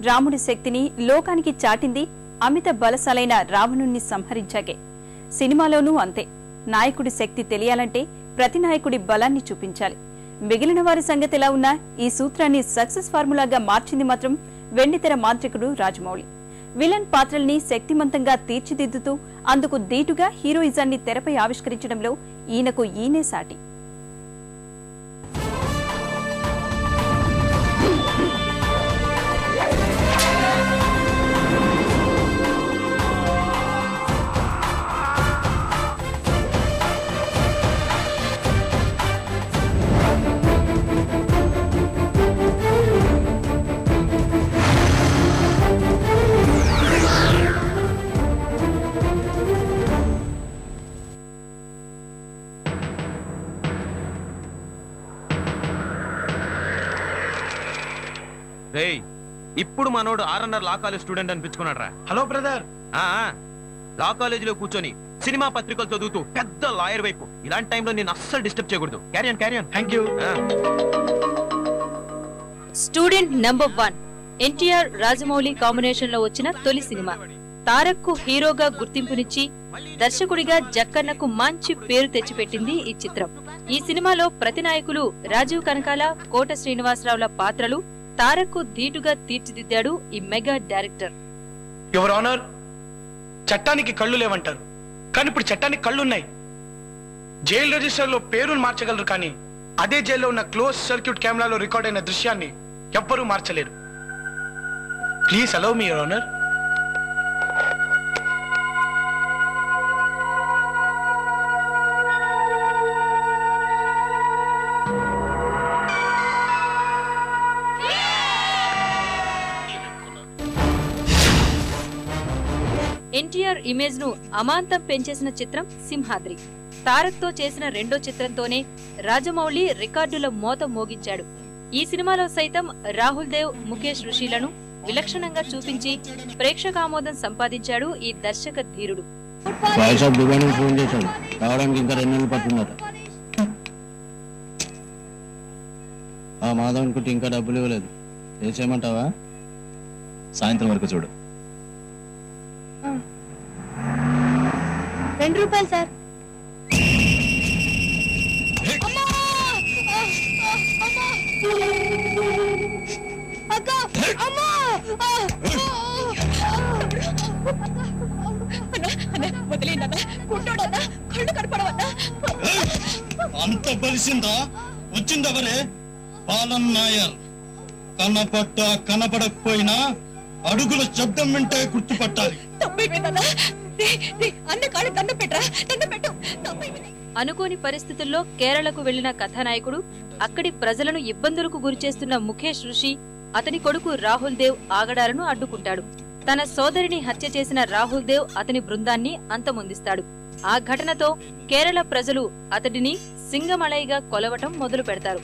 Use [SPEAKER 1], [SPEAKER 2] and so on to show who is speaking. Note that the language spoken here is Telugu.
[SPEAKER 1] రాముడి శక్తిని లోకానికి చాటింది అమిత బలశాలైన రావణుణ్ణి సంహరించాకే. సినిమాలోనూ అంతే. నాయకుడి శక్తి తెలియాలంటే ప్రతి నాయకుడి బలాన్ని చూపించాలి. మిగిలిన వారి సంగతి ఎలా ఉన్నా ఈ సూత్రాన్ని సక్సెస్ ఫార్ములాగా మార్చింది మాత్రం వెండితెర మాంత్రికుడు రాజమౌళి. విలన్ పాత్రల్ని శక్తిమంతంగా తీర్చిదిద్దుతూ అందుకు దీటుగా హీరోయిజాన్ని తెరపై ఆవిష్కరించడంలో ఈయనకు ఈయనే సాటి.
[SPEAKER 2] రేయ్ ఇప్పుడు మనోడు ఆర్ఎన్ఆర్ లా కాలేజ్ స్టూడెంట్ అనిపించుకున్నాడు రా
[SPEAKER 3] హలో బ్రదర్.
[SPEAKER 2] లా కాలేజీలో కూర్చొని సినిమా పత్రికలు చదువుతూ పెద్ద లాయర్ వైపు. ఇలాంటి టైంలో నేను అస్సలు డిస్టర్బ్ చేయకూడదు. Carry on carry on
[SPEAKER 3] thank you
[SPEAKER 4] student number one NTR Rajamouli కాంబినేషన్లో వచ్చిన తొలి సినిమా. తారక్కు హీరోగా గుర్తింపునిచ్చి దర్శకుడిగా జక్కన్నకు మంచి పేరు తెచ్చిపెట్టింది ఈ చిత్రం. ఈ సినిమాలో ప్రతి నాయకులు రాజీవ్ కనకాల కోట శ్రీనివాసరావుల పాత్రలు తారక్ ధీటుగా తీర్చిదిద్దాడు ఈ మెగా డైరెక్టర్.
[SPEAKER 3] యువర్ ఆనర్ చట్టానికి కళ్ళు లేవంటారు. కానీ ఇప్పుడు చట్టానికి కళ్ళు ఉన్నాయి జైలు రిజిస్టర్లో పేరును మార్చగలరు కానీ అదే జైల్లో ఉన్న క్లోజ్ సర్క్యూట్ కెమెరాలో రికార్డ్ అయిన దృశ్యాన్ని ఎవ్వరూ మార్చలేరు. Please allow me your honour
[SPEAKER 4] NTR ఇమేజ్ను అమాంతం పెంచేసిన చిత్రం సింహాద్రి. తారక్తో చేసిన రెండో చిత్రంతోనే రాజమౌళి రికార్డుల మోత మోగించాడు. ఈ సినిమాలో సైతం రాహుల్ దేవ్ ముఖేష్ ఋషిలను విలక్షణంగా చూపించి ప్రేక్షకామోదం సంపాదించాడు ఈ దర్శక ధీరుడు.
[SPEAKER 5] ఫోన్ చేశాడు. రావడానికి ఇంకా రెండు నెలలు పడుతుందట. ఆ మాధవన్ కుట్టి ఇంకా డబ్బులు ఇవ్వలేదు. చేసేయమంటావా
[SPEAKER 6] సాయంత్రం వరకు చూడు.
[SPEAKER 7] రెండు రూపాయలు సార్.
[SPEAKER 5] అంత బలిసిందా? వచ్చిందవరే పాలన్ నాయర్ కనపడ్డ కనపడకపోయినా అడుగుల శబ్దం వింటే గుర్తుపట్టాలి.
[SPEAKER 4] అనుకోని పరిస్థితుల్లో కేరళకు వెళ్ళిన కథానాయకుడు అక్కడి ప్రజలను ఇబ్బందులకు గురిచేస్తున్న ముఖేష్ ఋషి అతని కొడుకు రాహుల్ దేవ్ ఆగడాలను అడ్డుకుంటాడు. తన సోదరిని హత్య చేసిన రాహుల్ దేవ్ అతని బృందాన్ని అంతమొందిస్తాడు. ఆ ఘటనతో కేరళ ప్రజలు అతడిని సింగమలయిగా కొలవటం మొదలు పెడతారు.